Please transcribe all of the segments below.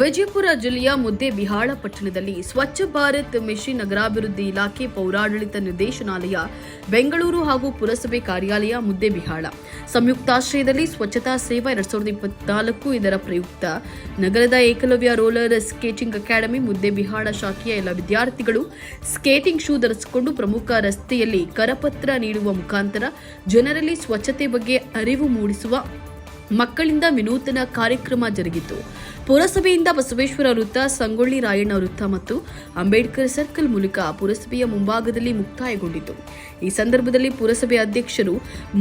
ವಿಜಯಪುರ ಜಿಲ್ಲೆಯ ಮುದ್ದೇಬಿಹಾಳ ಪಟ್ಟಣದಲ್ಲಿ ಸ್ವಚ್ಛ ಭಾರತ್ ಮಿಷನ್ ನಗರಾಭಿವೃದ್ಧಿ ಇಲಾಖೆ ಪೌರಾಡಳಿತ ನಿರ್ದೇಶನಾಲಯ, ಬೆಂಗಳೂರು ಹಾಗೂ ಪುರಸಭೆ ಕಾರ್ಯಾಲಯ ಮುದ್ದೇಬಿಹಾಳ ಸಂಯುಕ್ತಾಶ್ರಯದಲ್ಲಿ ಸ್ವಚ್ಛತಾ ಸೇವಾ ಎರಡ್ ಸಾವಿರದ ಇಪ್ಪತ್ನಾಲ್ಕು ಇದರ ಪ್ರಯುಕ್ತ. ನಗರದ Eklavya roller skating academy Muddebihal ಶಾಖೆಯ ಎಲ್ಲ ವಿದ್ಯಾರ್ಥಿಗಳು ಸ್ಕೇಟಿಂಗ್ ಶೂ ಧರಿಸಿಕೊಂಡು ಪ್ರಮುಖ ರಸ್ತೆಯಲ್ಲಿ ಕರಪತ್ರ ನೀಡುವ ಮುಖಾಂತರ ಜನರಲ್ಲಿ ಸ್ವಚ್ಛತೆ ಬಗ್ಗೆ ಅರಿವು ಮೂಡಿಸುವ ಮಕ್ಕಳಿಂದ ವಿನೂತನ ಕಾರ್ಯಕ್ರಮ ಜರುಗಿತು. ಪುರಸಭೆಯಿಂದ ಬಸವೇಶ್ವರ ವೃತ್ತ, ಸಂಗೊಳ್ಳಿ ರಾಯಣ್ಣ ವೃತ್ತ ಮತ್ತು ಅಂಬೇಡ್ಕರ್ ಸರ್ಕಲ್ ಮೂಲಕ ಪುರಸಭೆಯ ಮುಂಭಾಗದಲ್ಲಿ ಮುಕ್ತಾಯಗೊಂಡಿತು. ಈ ಸಂದರ್ಭದಲ್ಲಿ ಪುರಸಭೆ ಅಧ್ಯಕ್ಷರು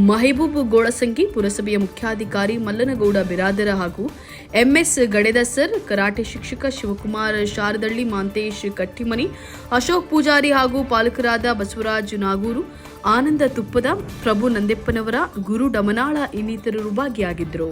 ಮಹಬೂಬ್ ಗೋಳಸಂಗಿ, ಪುರಸಭೆಯ ಮುಖ್ಯಾಧಿಕಾರಿ ಮಲ್ಲನಗೌಡ ಬಿರಾದರ ಹಾಗೂ ಎಂಎಸ್ ಗಡೆದಸರ್ ಕರಾಟೆ ಶಿಕ್ಷಕ ಶಿವಕುಮಾರ್ ಶಾರದಳ್ಳಿ, ಮಾಂತೇಶ್ ಕಟ್ಟಿಮನಿ, ಅಶೋಕ್ ಪೂಜಾರಿ ಹಾಗೂ ಪಾಲಕರಾದ ಬಸವರಾಜ್ ನಾಗೂರು, ಆನಂದ ತುಪ್ಪದ, ಪ್ರಭು ನಂದೆಪ್ಪನವರ, ಗುರು ಡಮನಾಳ ಇನ್ನಿತರರು ಭಾಗಿಯಾಗಿದ್ದರು.